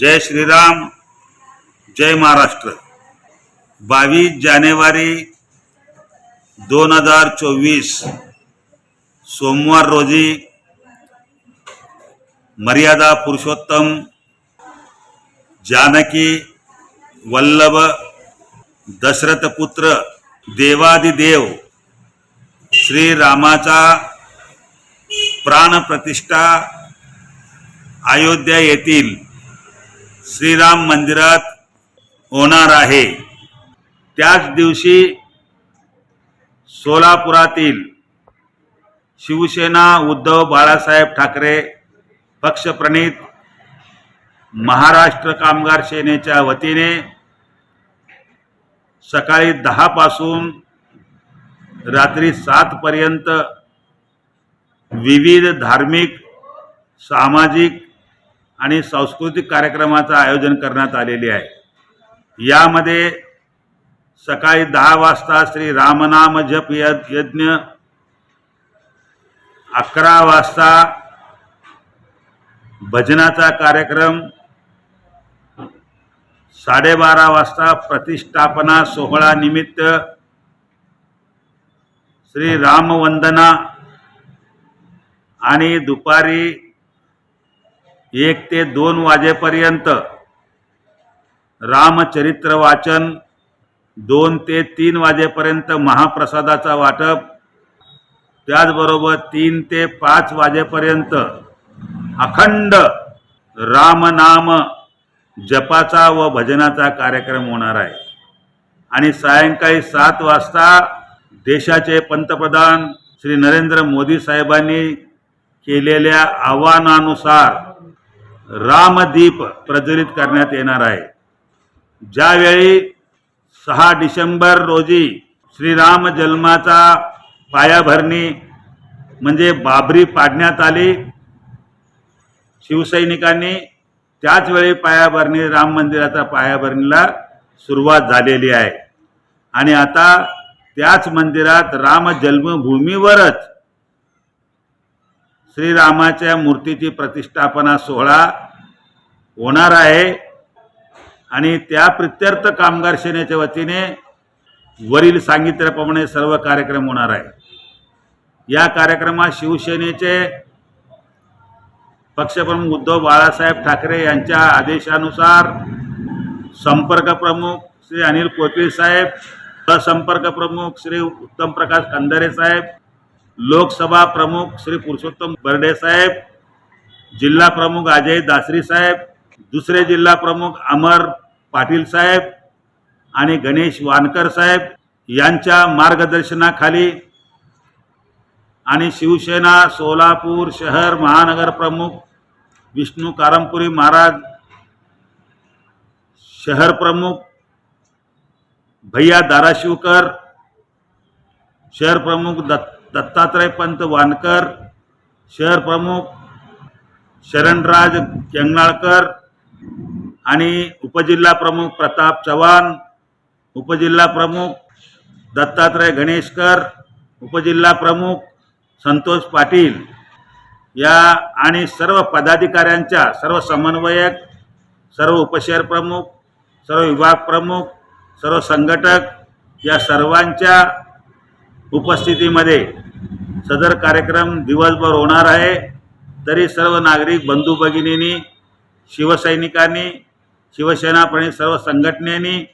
जय श्रीराम जय महाराष्ट्र. बावीस जानेवारी दोन हजार चोवीस सोमवार रोजी मर्यादा पुरुषोत्तम जानकी वल्लभ दशरथपुत्र देवादिदेव श्रीरामाचा प्राणप्रतिष्ठा अयोध्या येथील श्रीराम मंदिरात होणार आहे. त्याच दिवशी सोलापुरातील शिवसेना उद्धव बाळासाहेब ठाकरे पक्षप्रणित महाराष्ट्र कामगार सेनेच्या वतीने सकाळी दहापासून रात्री सातपर्यंत विविध धार्मिक सामाजिक आणि सांस्कृतिक कार्यक्रमाचं आयोजन करण्यात आलेले आहे. यामध्ये सकाळी दहा वाजता श्री रामनाम जप य- यज्ञ अकरा वाजता भजनाचा कार्यक्रम साडेबारा वाजता प्रतिष्ठापना सोहळा निमित्त श्री रामवंदना आणि दुपारी एक ते दोन वाजेपर्यंत. रामचरित्र वाचन दोन ते तीन वाजेपर्यंत महाप्रसादाचा वाटप. त्याचबरोबर तीन ते पाच वाजेपर्यंत अखंड रामनाम जपाचा व भजनाचा कार्यक्रम होणार आहे. आणि सायंकाळी सात वाजता देशाचे पंतप्रधान श्री नरेंद्र मोदी साहेबांनी केलेल्या आव्हानानुसार रामदीप प्रज्वलित करण्यात येणार आहे. ज्यावेळी सहा डिसेंबर रोजी श्रीराम जन्माचा पायाभरणी म्हणजे बाबरी पाडण्यात आली शिवसैनिकांनी त्याचवेळी पायाभरणी राम मंदिराचा पायाभरणीला सुरुवात झालेली आहे. आणि आता त्याच मंदिरात राम जन्मभूमीवरच श्रीरामाच्या मूर्तीची प्रतिष्ठापना सोहळा होणार आहे. आणि त्या प्रित्यर्थ कामगार सेनेच्या वतीने वरील सांगितल्याप्रमाणे सर्व कार्यक्रम होणार आहे. या कार्यक्रमात शिवसेनेचे पक्षप्रमुख उद्धव बाळासाहेब ठाकरे यांच्या आदेशानुसार संपर्क प्रमुख श्री अनिल कोथळी साहेब संपर्क प्रमुख श्री उत्तम प्रकाश कंदारे साहेब लोकसभा प्रमुख श्री पुरुषोत्तम बर्डे साहेब जिल्हा प्रमुख अजय दासरी साहेब दुसरे जिल्हा प्रमुख अमर पाटील साहेब आणि गणेश वानकर साहेब यांच्या मार्गदर्शनाखाली आणि शिवसेना सोलापूर शहर महानगर प्रमुख विष्णू कारमपुरी महाराज शहर प्रमुख भैया धाराशिवकर शहर प्रमुख दत्त दत्तात्रय पंत वानकर शहर प्रमुख शरणराज केंगणाळकर आणि उपजिल्हा प्रमुख प्रताप चव्हाण उपजिल्हा प्रमुख दत्तात्रय गणेशकर उपजिल्हा प्रमुख संतोष पाटील. या आणि सर्व पदाधिकाऱ्यांच्या सर्व समन्वयक सर्व उपशहर प्रमुख सर्व विभाग प्रमुख सर्व संघटक या सर्वांच्या उपस्थितीमध्ये सदर कार्यक्रम दिवसभर होणार आहे. तरी सर्व नागरिक बंधू भगिनींनी शिवसैनिकांनी शिवसेनाप्रणित सर्व संघटनेनी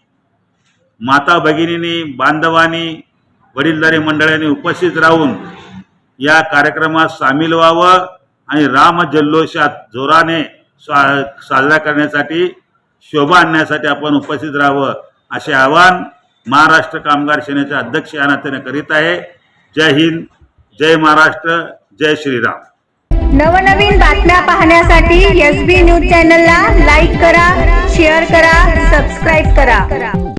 माता भगिनींनी बांधवांनी वडीलधारी मंडळांनी उपस्थित राहून या कार्यक्रमात सामील व्हावं आणि राम जल्लोषात जोराने सा साजरा करण्यासाठी शोभा आणण्यासाठी आपण उपस्थित राहावं असे आवाहन महाराष्ट्र कामगार सेनेचे अध्यक्ष या नात्याने करीत आहे. जय हिंद. जय महाराष्ट्र जय श्रीराम. नवनवीन बातम्या पाहण्यासाठी एस बी न्यूज चॅनलला लाईक करा शेअर करा सबस्क्राईब करा.